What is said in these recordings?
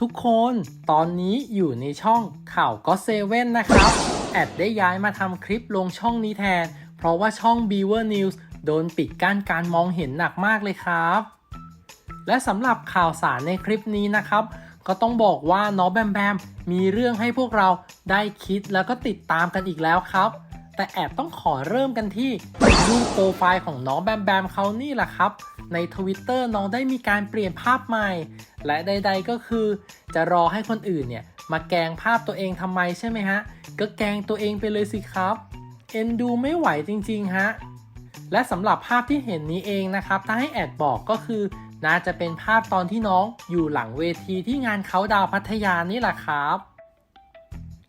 ทุกคนตอนนี้อยู่ในช่องข่าวก็เซเว่นนะครับ แอดได้ย้ายมาทำคลิปลงช่องนี้แทน เพราะว่าช่อง Beaver News โดนปิดกั้นการมองเห็นหนักมากเลยครับ และสำหรับข่าวสารในคลิปนี้นะครับ ก็ต้องบอกว่าน้องแบมแบมมีเรื่องให้พวกเราได้คิดแล้วก็ติดตามกันอีกแล้วครับ แต่แอบต้องขอเริ่มกันที่รูปโปรไฟล์ของน้องแบมแบมเขานี่แหละครับ ในทวิตเตอร์น้องได้มีการเปลี่ยนภาพใหม่ และใด ๆก็คือ จะรอให้คนอื่นเนี่ยมาแกงภาพตัวเองทำไมใช่ไหมฮะ ก็แกงตัวเองไปเลยสิครับเอ็นดูไม่ไหวจริงๆฮะและสำหรับภาพที่เห็นนี้เองนะครับ ถ้าให้แอดบอกก็คือ น่าจะเป็นภาพตอนที่น้องอยู่หลังเวทีที่งานเขาดาวพัทยานี่แหละครับ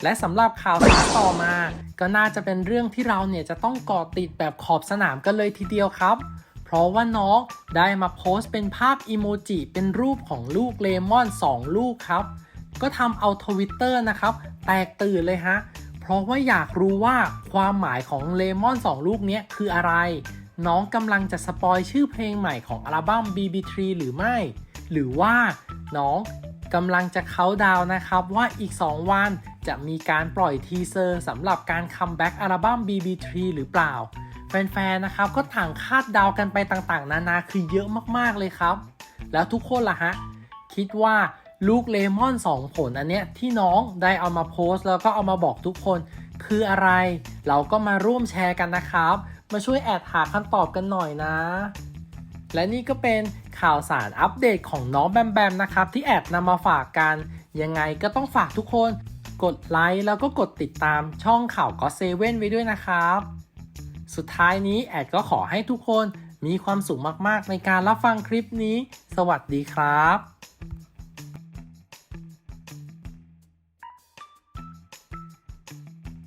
และสำหรับข่าวสารต่อมา ก็น่าจะเป็นเรื่องที่เราเนี่ยจะต้องเกาะติดแบบขอบสนามกันเลยทีเดียวครับ เพราะว่าน้องได้มาโพสต์เป็นภาพอีโมจิเป็นรูปของลูกเลมอน 2 ลูกครับ ก็ทำเอาทวิตเตอร์นะครับ แตกตื่นเลยฮะ เพราะว่าอยากรู้ว่าความหมายของเลมอน 2 ลูกนี้คืออะไร น้องกำลังจะสปอยชื่อเพลงใหม่ของอัลบั้ม BB3 หรือไม่ หรือว่าน้องกำลังจะเคาดาวนะครับว่าอีก 2 วันจะมีการปล่อยทีเซอร์สำหรับการคัมแบ็กอัลบั้ม BB3 หรือเปล่า ฟนๆนะครับก็ต่างคาดเดากันไปต่างๆ นานาคือเยอะมากๆเลยครับ แล้วทุกคนล่ะฮะ คิดว่าลูกเลมอน 2 ผลอันเนี้ยที่น้องได้เอามาโพสต์ แล้วก็เอามาบอกทุกคนคืออะไร เราก็มาร่วมแชร์กันนะครับ มาช่วยแอดหาคำตอบกันหน่อยนะ และนี่ก็เป็นข่าวสารอัปเดตของน้องแบมแบมนะครับ ที่แอดนำมาฝากกัน ยังไงก็ต้องฝากทุกคน กดไลค์แล้วก็กดติดตามช่องข่าวก็เซเว่นไว้ด้วยนะครับ สุดท้ายนี้แอดก็ขอให้ทุกคนมีความสุขมากๆ ในการรับฟังคลิปนี้ สวัสดีครับ